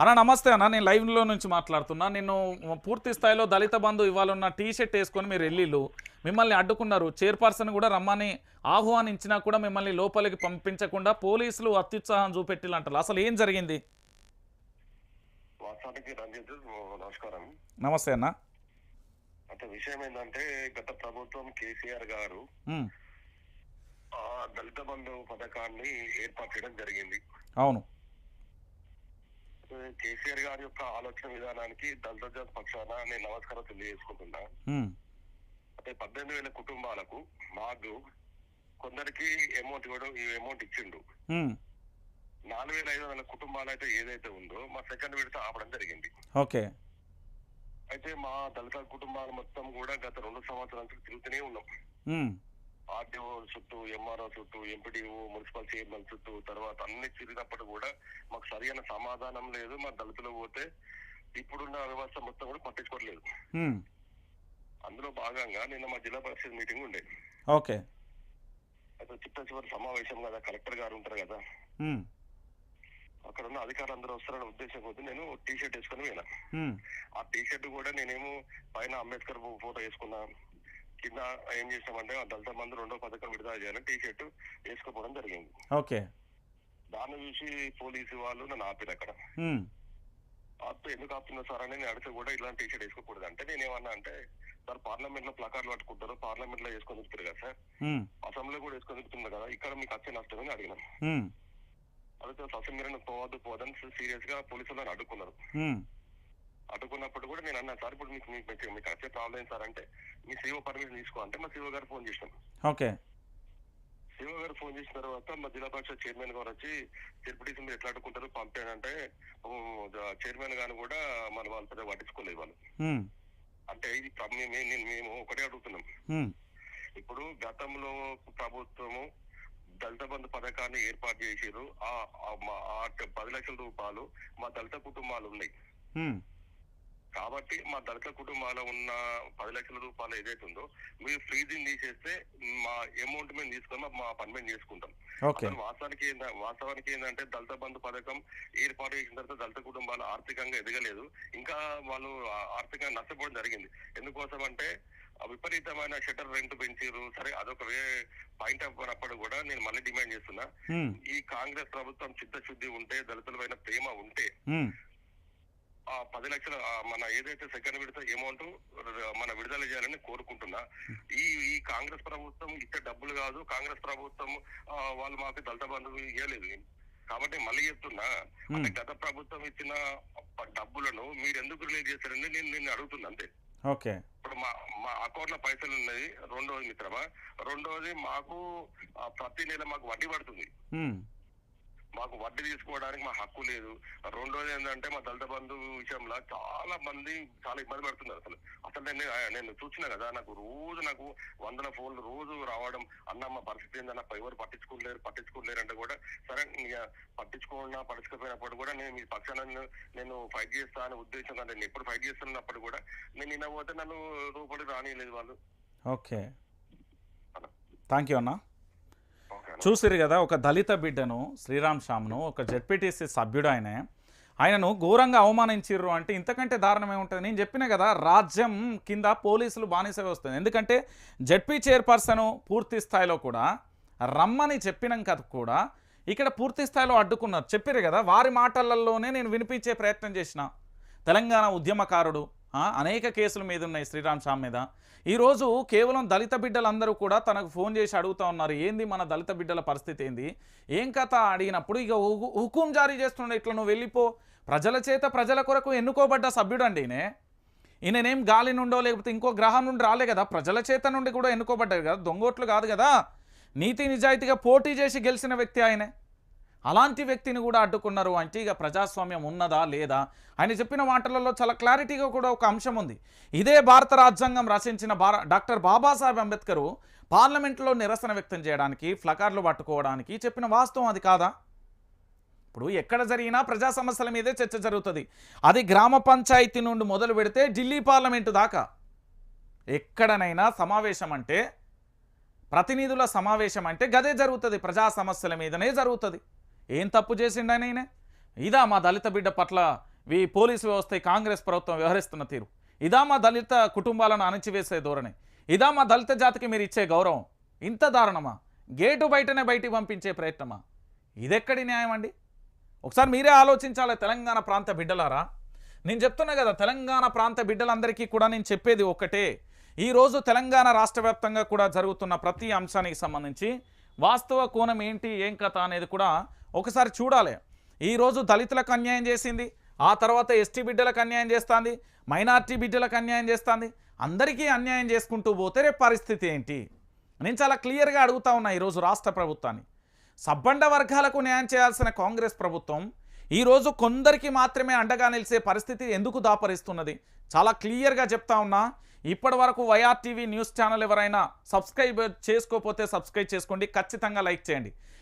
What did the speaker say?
అన్న నమస్తే అన్న. నేను లైవ్లో నుంచి మాట్లాడుతున్నా. నేను పూర్తి స్థాయిలో దళిత బంధు ఇవ్వాలన్న టీ షర్ట్ వేసుకొని మీరు వెళ్ళిళ్ళు. మిమ్మల్ని అడ్డుకున్నారు. చైర్పర్సన్ కూడా రమ్మని ఆహ్వానించినా కూడా మిమ్మల్ని లోపలికి పంపించకుండా పోలీసులు అత్యుత్సాహం చూపెట్టిల్లంటారు అసలు ఏం జరిగింది? నమస్కారం. నమస్తే అన్న. అంటే విషయం ఏంటంటే గత ప్రభుత్వం కేసీఆర్ గారు దళిత బంధు పథకాన్ని ఏర్పాటు చేయడం జరిగింది. అవును. కేసీఆర్ గారి యొక్క ఆలోచన విధానానికి దళిత జాతి పక్షాన నేను నమస్కారం తెలియజేసుకుంటున్నా. అంటే పద్దెనిమిది వేల కుటుంబాలకు మాకు కొందరికి అమౌంట్ ఇవ్వడం ఈ అమౌంట్ ఇచ్చిండు. నాలుగు వేల ఐదు వందల కుటుంబాలు అయితే ఏదైతే ఉందో మా సెకండ్ విడత ఆపడం జరిగింది. ఓకే. అయితే మా దళిత కుటుంబాలు మొత్తం కూడా గత రెండు సంవత్సరాల తిరుగుతూనే ఉన్నాం. ఉమ్, ఆర్టీఓ చుట్టూ ఎంఆర్ఓ చుట్టూ ఎంపీడీఓ మున్సిపల్ చైర్మన్ చుట్టూ తర్వాత అన్ని తిరిగినప్పుడు కూడా మాకు సరైన సమాధానం లేదు. మా దళితులు పోతే ఇప్పుడున్న వ్యవస్థ మొత్తం కూడా పట్టించుకోవట్లేదు. అందులో భాగంగా నిన్న మా జిల్లా పరిషత్ మీటింగ్ ఉండే. ఓకే. అయితే చిట్ట చివరి సమావేశం కదా కలెక్టర్ గారు ఉంటారు కదా. అక్కడ ఉన్న అధికారులు అందరూ వస్తారనే ఉద్దేశం కొద్ది నేను టీ షర్ట్ వేసుకుని పోయినా. ఆ టీ షర్ట్ కూడా నేనేమో పైన అంబేద్కర్ ఫోటో వేసుకున్నా. కింద ఏం చేసామంటే ఆ దళిత మంది రెండో పథకం విడుదల చేయాలని టీ షర్ట్ వేసుకోపోవడం జరిగింది. ఓకే. దాన్ని చూసి పోలీసు వాళ్ళు నన్ను ఆపారు అక్కడ. ఆపితే ఎందుకు ఆపుతున్నా సార్ అని నేను అడిగితే కూడా ఇలాంటి టీషర్ట్ వేసుకోకూడదు అంటే నేనేమన్నా అంటే సార్ పార్లమెంట్లో ప్లకార్లు పట్టుకుంటారు పార్లమెంట్లో వేసుకొని తిరుగుతారు కదా సార్. ఉమ్, అసెంబ్లీలో కూడా వేసుకొని తిరుగుతున్నారు కదా ఇక్కడ మీకు వచ్చే నష్టం అని అడిగినాను. అడిగితే అసెంబ్లీ పోవద్దు పోదని సీరియస్గా పోలీసులు అడ్డుకున్నారు అడ్డుకున్నప్పుడు కూడా నేను అన్నా సార్ ఇప్పుడు మీకు మీకు మీకు- వచ్చే ప్రాబ్లం సార్? అంటే మీ సీఓ పర్మిషన్ తీసుకో అంటే మా సీఓ గారు ఫోన్ చేసినాం ఓకే. సీఓ గారు ఫోన్ చేసిన తర్వాత మా జిల్లా పరిషత్ చైర్మన్ గారు వచ్చి డిప్యూటీసీ మీరు ఎట్లా అడ్డుకుంటారు పంపానంటే చైర్మన్ గారు కూడా మన వాళ్ళు పెద్ద పట్టించుకోలేదు వాళ్ళు. అంటే ఇది మేము నేను- మేము ఒకటే అడుగుతున్నాం. ఇప్పుడు గతంలో ప్రభుత్వము దళిత బంధు పథకాన్ని ఏర్పాటు చేసారు ఆ పది లక్షల రూపాయలు మా దళిత కుటుంబాలు ఉన్నాయి. కాబట్టి మా దళిత కుటుంబాలు ఉన్న పది లక్షల రూపాయలు ఏదైతే ఉందో మీరు ఫ్రీజింగ్ తీసేస్తే మా అమౌంట్ మేము తీసుకొని మా- పని మేము చేసుకుంటాం. అసలు వాస్తవానికి వాస్తవానికి ఏంటంటే దళిత బంధు పథకం ఏర్పాటు చేసిన తర్వాత దళిత కుటుంబాలు ఆర్థికంగా ఎదగలేదు. ఇంకా వాళ్ళు ఆర్థికంగా నష్టపోవడం జరిగింది. ఎందుకోసం అంటే విపరీతమైన షటర్ రెంట్ పెంచారు సరే అదొక వే పాయింట్ ఆఫ్ అప్పుడు కూడా నేను మళ్ళీ డిమాండ్ చేస్తున్నా. ఈ కాంగ్రెస్ ప్రభుత్వం చిత్తశుద్ధి ఉంటే దళితుల పైన ప్రేమ ఉంటే ఆ పది లక్షల మన ఏదైతే సెకండ్ విడత అమౌంట్ మన విడుదల చేయాలని కోరుకుంటున్నా. ఈ ఈ కాంగ్రెస్ ప్రభుత్వం ఇచ్చే డబ్బులు కాదు. కాంగ్రెస్ ప్రభుత్వం వాళ్ళు మాకు దళిత బంధువు ఇవ్వలేదు కాబట్టి మళ్ళీ చెప్తున్నా అంటే గత ప్రభుత్వం ఇచ్చిన డబ్బులను మీరు ఎందుకు రిలీజ్ చేస్తారని నేను నిన్ను అడుగుతున్నా అంతే. ఓకే. ఇప్పుడు మా మా అకౌంట్లో పైసలు ఉన్నది రెండోది మిత్రమా? రెండోది మాకు ప్రతి నెల మాకు వడ్డీ పడుతుంది. మాకు వడ్డీ తీసుకోవడానికి మా హక్కు లేదు. రెండోది ఏంటంటే మా దళిత బంధు విషయంలో చాలా మంది చాలా ఇబ్బంది పడుతున్నారు అసలు. అసలు నేను నేను చూసిన కదా నాకు రోజు నాకు వందల ఫోన్లు రోజు రావడం అన్న మా పరిస్థితి ఏందన్న ఎవరు పట్టించుకోలేరు పట్టించుకోలేరు అంటే కూడా సరే ఇక పట్టించుకున్నా పట్టించుకోపోయినప్పుడు కూడా నేను మీ పక్షాన నేను- ఫైట్ చేస్తా అనే ఉద్దేశంగా నేను ఎప్పుడు ఫైట్ చేస్తున్నప్పుడు కూడా నేను నిన్న పోతే నన్ను రూపడి రానియలేదు వాళ్ళు. ఓకే. థ్యాంక్ యూ అన్న. చూసిరు కదా ఒక దళిత బిడ్డను శ్రీరామ్ శ్యామ్ను ఒక జెడ్పీటీసీ సభ్యుడు ఆయనే. ఆయనను ఘోరంగా అవమానించిర్రు అంటే ఇంతకంటే దారుణం ఏముంటుంది? నేను చెప్పిన కదా రాజ్యం కింద పోలీసులు బానిస వస్తుంది. ఎందుకంటే జెడ్పీ చైర్పర్సన్ పూర్తి స్థాయిలో కూడా రమ్మని చెప్పినాక కూడా ఇక్కడ పూర్తి స్థాయిలో అడ్డుకున్నారు. చెప్పారు కదా వారి మాటలలోనే నేను వినిపించే ప్రయత్నం చేసిన. తెలంగాణ ఉద్యమకారుడు అనేక కేసుల మీద ఉన్నాయి శ్రీరామ్ షామ్ మీద. ఈరోజు కేవలం దళిత బిడ్డలందరూ కూడా తనకు ఫోన్ చేసి అడుగుతా ఉన్నారు ఏంది మన దళిత బిడ్డల పరిస్థితి ఏంది? ఏం కథ? అడిగినప్పుడు ఇక హుకు- హుకుం జారీ చేస్తుండే ఇట్లా నువ్వు వెళ్ళిపో. ప్రజల చేత ప్రజల కొరకు ఎన్నుకోబడ్డ సభ్యుడండి ఈయనే. ఈయననేం గాలి నుండో లేకపోతే ఇంకో గ్రహం నుండి రాలే కదా. ప్రజల చేత నుండి కూడా ఎన్నుకోబడ్డాడు కదా. దొంగోట్లు కాదు కదా. నీతి నిజాయితీగా పోటీ చేసి గెలిచిన వ్యక్తి ఆయనే. అలాంటి వ్యక్తిని కూడా అడ్డుకున్నారు అంటే ఇక ప్రజాస్వామ్యం ఉన్నదా లేదా ఆయన చెప్పిన మాటలలో చాలా క్లారిటీగా కూడా ఒక అంశం ఉంది. ఇదే భారత రాజ్యాంగం రచించిన భార డాక్టర్ బాబాసాహెబ్ అంబేద్కర్ పార్లమెంట్లో నిరసన వ్యక్తం చేయడానికి ఫ్లకార్లు పట్టుకోవడానికి చెప్పిన వాస్తవం అది కాదా? ఇప్పుడు ఎక్కడ జరిగినా ప్రజా సమస్యల మీదే చర్చ జరుగుతుంది. అది గ్రామ పంచాయతీ నుండి మొదలు పెడితే ఢిల్లీ పార్లమెంటు దాకా. ఎక్కడనైనా సమావేశం అంటే ప్రతినిధుల సమావేశం అంటే గదే జరుగుతుంది. ప్రజా సమస్యల మీదనే జరుగుతుంది. ఏం తప్పు చేసిండని ఈయన? ఇదా మా దళిత బిడ్డ పట్ల ఈ పోలీసు వ్యవస్థ కాంగ్రెస్ ప్రభుత్వం వ్యవహరిస్తున్న తీరు. ఇదా మా దళిత కుటుంబాలను అణచివేసే ధోరణి. ఇదా మా దళిత జాతికి మీరు ఇచ్చే గౌరవం. ఇంత దారుణమా? గేటు బయటనే బయటికి పంపించే ప్రయత్నమా? ఇదెక్కడి న్యాయం అండి? ఒకసారి మీరే ఆలోచించాలి తెలంగాణ ప్రాంత బిడ్డలారా. నేను చెప్తున్నా కదా తెలంగాణ ప్రాంత బిడ్డలందరికీ కూడా నేను చెప్పేది ఒకటే ఈరోజు తెలంగాణ రాష్ట్ర వ్యాప్తంగా కూడా జరుగుతున్న ప్రతి అంశానికి సంబంధించి వాస్తవ కోణం ఏంటి ఏం కథ అనేది కూడా ఒకసారి చూడాలి. ఈరోజు దళితులకు అన్యాయం చేసింది ఆ తర్వాత ఎస్టీ బిడ్డలకు అన్యాయం చేస్తుంది మైనార్టీ బిడ్డలకు అన్యాయం చేస్తుంది అందరికీ అన్యాయం చేసుకుంటూ పోతే రేపు పరిస్థితి ఏంటి? నేను చాలా క్లియర్గా అడుగుతా ఉన్నా ఈరోజు రాష్ట్ర ప్రభుత్వాన్ని. సబ్బండ వర్గాలకు న్యాయం చేయాల్సిన కాంగ్రెస్ ప్రభుత్వం ఈరోజు కొందరికి మాత్రమే అండగా నిలిచే పరిస్థితి ఎందుకు దాపరిస్తున్నది? చాలా క్లియర్గా చెప్తా ఉన్నా ఇప్పటి వరకు వైఆర్టీవీ న్యూస్ ఛానల్ ఎవరైనా సబ్స్క్రైబ్ చేసుకోకపోతే సబ్స్క్రైబ్ చేసుకోండి. ఖచ్చితంగా లైక్ చేయండి.